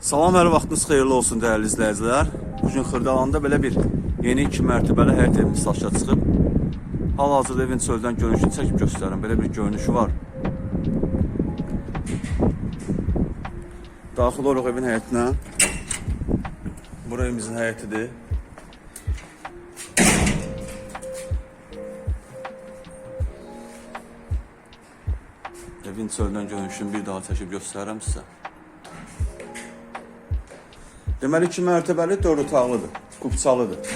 Salam, hər vaxtınız xeyirli olsun dəyərli izləyicilər. Bu gün Xırdalanda belə bir yeni 2 mərtəbəli həyət evimiz satışa çıxıb. Hal-hazırda evin çöldən görünüşünü çəkib göstərirəm. Belə bir görünüşü var. Daxil oluruq evin həyətinə. Bura evimizin həyətidir. Evin çöldən görünüşünü bir daha çəkib göstərirəm sizə. Deməli iki mərtəbəli dörd otaqlıdır, kubçalıdır.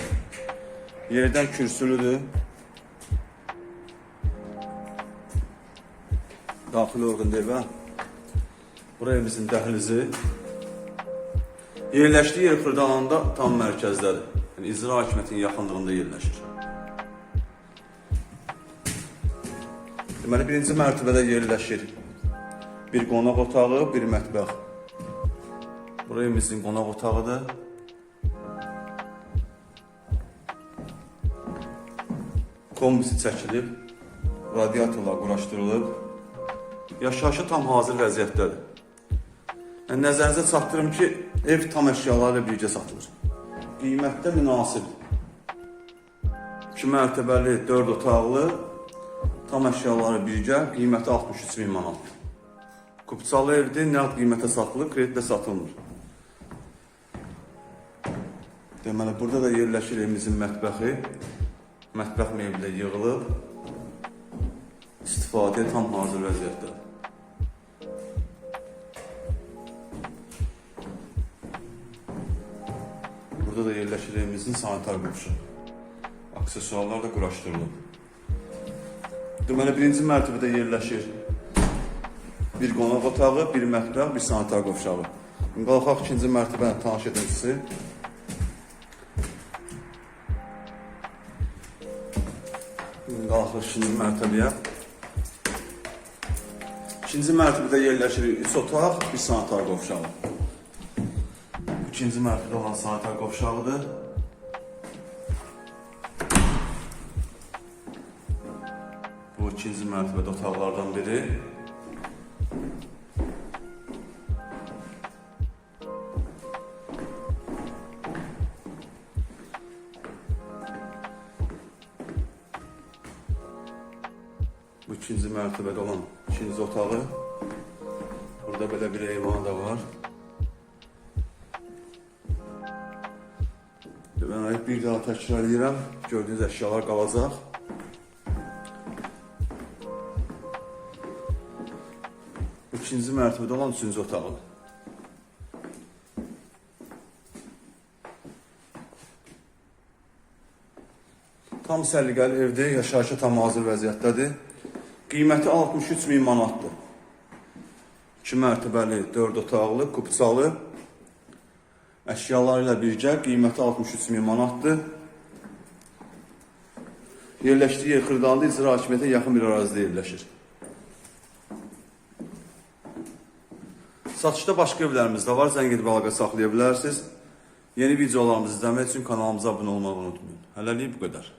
Yerdən kürsülüdür. Daxil orqunda evə. Bura evimizin dəhlizi. Yerləşdiyi yer Xırdalanda tam mərkəzdədir. Yəni icra hakimiyyətinin yaxınlığında yerləşir. Deməli birinci mərtəbədə yerləşir. Bir qonaq otağı, bir mətbəx. Bura evimizin qonaq otağıdır. Kombisi çəkilib, radiatorlar quraşdırılıb. Yaşayışı tam hazır vəziyyətdədir. Yəni, nəzərinizə çatdırım ki, ev tam əşyalarla birgə satılır. Qiymətdə münasib. 2 mərtəbəli, 4 otaqlı, tam əşyaları birgə, qiyməti 63 min manat. Kupçalı evdir, nəqd qiymətə satılır, kreditlə satılmır. Deməli, burada da yerləşir evimizin mətbəxi. Mətbəx mebeli yığılıb. İstifadəyə tam hazır vəziyyətdə. Burada da yerləşir evimizin sanitar qovuşu. Aksesuarlar da quraşdırılıb. Deməli, birinci mərtəbədə yerləşir bir qonaq otağı, bir mətbəx, bir sanitar qovşağı. Qalxaq ikinci mərtəbəni tanış edim sizi. Qalxır ikinci mərtəbəyə. İkinci mərtəbədə yerləşir üç otaq, bir sanitar qovşağı. İkinci mərtəbədə olan sanitar qovşağıdır. Bu ikinci mərtəbədə otaqlardan biri. Bu ikinci mərtəbədə olan ikinci otağı. Burada belə bir eyvanı da var. Deməli, bir daha təkrar edirəm. Gördüyünüz əşyalar qalacaq. İkinci mərtəbədə olan üçüncü otağı. Tam səliqəli evdir, yaşayışa tam hazır vəziyyətdədir. Qiyməti 63 min manatdır. 2 mərtəbəli, 4 otaqlı, kupçalı. Əşyaları ilə birgə qiyməti 63 min manatdır. Yerləşdiyi yer Xırdalanda icra hakimiyyətə yaxın bir ərazidə yerləşir. Satışda başqa evlərimiz də var. Zəng edib əlaqə saxlaya bilərsiniz. Yeni videolarımızı izləmək üçün kanalımıza abunə olmağı unutmayın. Hələlik bu qədər.